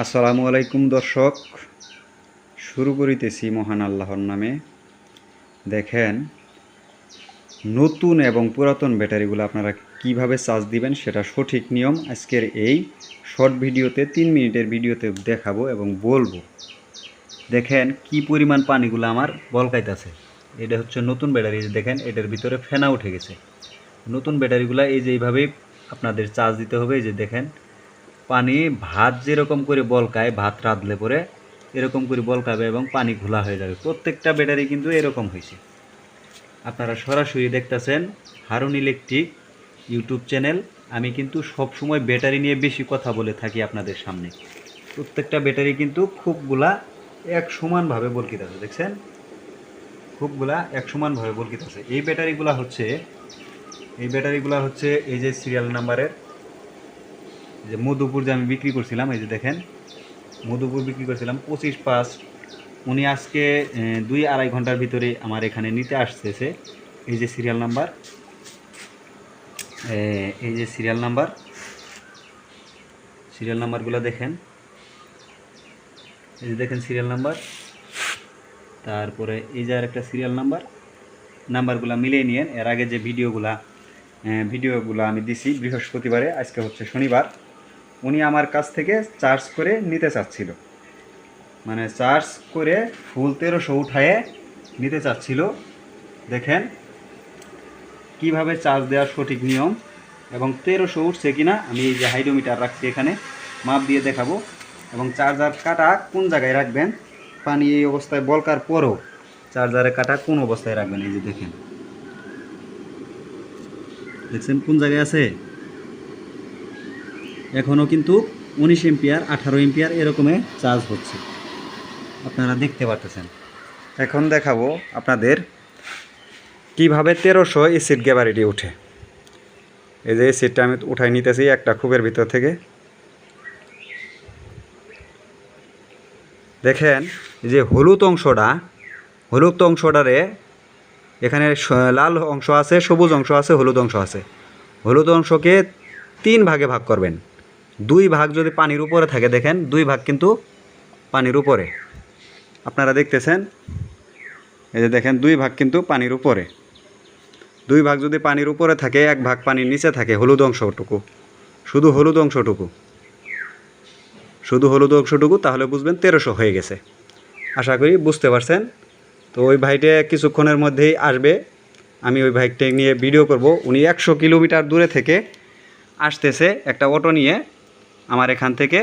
আসসালামু আলাইকুম দর্শক। শুরু করিতেছি মহান আল্লাহর নামে। দেখেন, নতুন এবং পুরাতন ব্যাটারিগুলো আপনারা কীভাবে চার্জ দিবেন সেটা সঠিক নিয়ম আজকের এই শর্ট ভিডিওতে, তিন মিনিটের ভিডিওতে দেখাবো এবং বলব। দেখেন, কি পরিমাণ পানিগুলো আমার বলকাইতেছে। এটা হচ্ছে নতুন ব্যাটারি দেখেন, এটার ভিতরে ফেনা উঠে গেছে। নতুন ব্যাটারিগুলো এই যে এইভাবে আপনাদের চার্জ দিতে হবে, এই যে দেখেন পানি ভাত যেরকম করে বলকায়, ভাত রাঁধলে পরে এরকম করে বলকাবে এবং পানি ঘোলা হয়ে যাবে। প্রত্যেকটা ব্যাটারি কিন্তু এরকম হয়েছে। আপনারা সরাসরি দেখতেছেন হারুন ইলেকট্রিক ইউটিউব চ্যানেল। আমি কিন্তু সব সময় ব্যাটারি নিয়ে বেশি কথা বলে থাকি আপনাদের সামনে। প্রত্যেকটা ব্যাটারি কিন্তু খুবগুলা এক সমানভাবে বলকিতেছে দেখছেন? খুবগুলা এক সমানভাবে বলকিতেছে এই ব্যাটারিগুলা হচ্ছে, এই ব্যাটারিগুলা হচ্ছে এই যে সিরিয়াল নাম্বারের যে মধুপুর যে আমি বিক্রি করছিলাম, এই যে দেখেন, মধুপুর বিক্রি করছিলাম পঁচিশ পাঁচ। উনি আজকে দুই আড়াই ঘণ্টার ভিতরে আমার এখানে নিতে আসতেছে। এই যে সিরিয়াল নাম্বার এই যে সিরিয়াল নাম্বার সিরিয়াল নাম্বারগুলো দেখেন। এই যে দেখেন সিরিয়াল নাম্বার তারপরে এই যে আরেকটা সিরিয়াল নাম্বার নাম্বারগুলো মিলিয়ে নিয়েন। এর আগে যে ভিডিওগুলা ভিডিওগুলো আমি দিছি বৃহস্পতিবারে, আজকে হচ্ছে শনিবার। উনি আমার কাছ থেকে চার্জ করে নিতে চাচ্ছিল। মানে চার্জ করে ফুল তেরোশো উঠায়ে নিতে চাচ্ছিল। দেখেন কীভাবে চার্জ দেওয়ার সঠিক নিয়ম এবং তেরোশো উঠছে কিনা আমি এই যে হাইড্রোমিটার রাখছি এখানে, মাপ দিয়ে দেখাবো। এবং চার্জার কাটা কোন জায়গায় রাখবেন? পানি এই অবস্থায় বলকার পরও চার্জারের কাটা কোন অবস্থায় রাখবেন? এই যে দেখেন। দেখছেন কোন জায়গায় আছে? এখনও কিন্তু উনিশ এম্পিয়ার, আঠারো এম্পিয়ার এরকমে চার্জ হচ্ছে। আপনারা দেখতে পারতেছেন। এখন দেখাবো আপনাদের কীভাবে তেরোশো এসিড গ্যাবারিটি উঠে। এই যে এসিডটা আমি উঠাই নিতেছি একটা খুবের ভিতর থেকে। দেখেন যে হলুদ অংশটা, হলুদ অংশটারে এখানে লাল অংশ আছে, সবুজ অংশ আছে, হলুদ অংশ আছে। হলুদ অংশকে তিন ভাগে ভাগ করবেন। দুই ভাগ যদি পানির উপরে থাকে, দেখেন, দুই ভাগ কিন্তু পানির উপরে। আপনারা দেখতেছেন, এই যে দেখেন, দুই ভাগ কিন্তু পানির উপরে। দুই ভাগ যদি পানির উপরে থাকে, এক ভাগ পানির নিচে থাকে, হলুদ অংশটুকু। শুধু হলুদ অংশটুকু। শুধু হলুদ অংশটুকু, তাহলে বুঝবেন তেরোশো হয়ে গেছে। আশা করি বুঝতে পারছেন? তো ওই ভাইটা কিছুক্ষণের মধ্যেই আসবে। আমি ওই ভাইকটা নিয়ে ভিডিও করব। উনি একশো কিলোমিটার দূরে থেকে আসতেছে একটা অটো নিয়ে। আমার এখান থেকে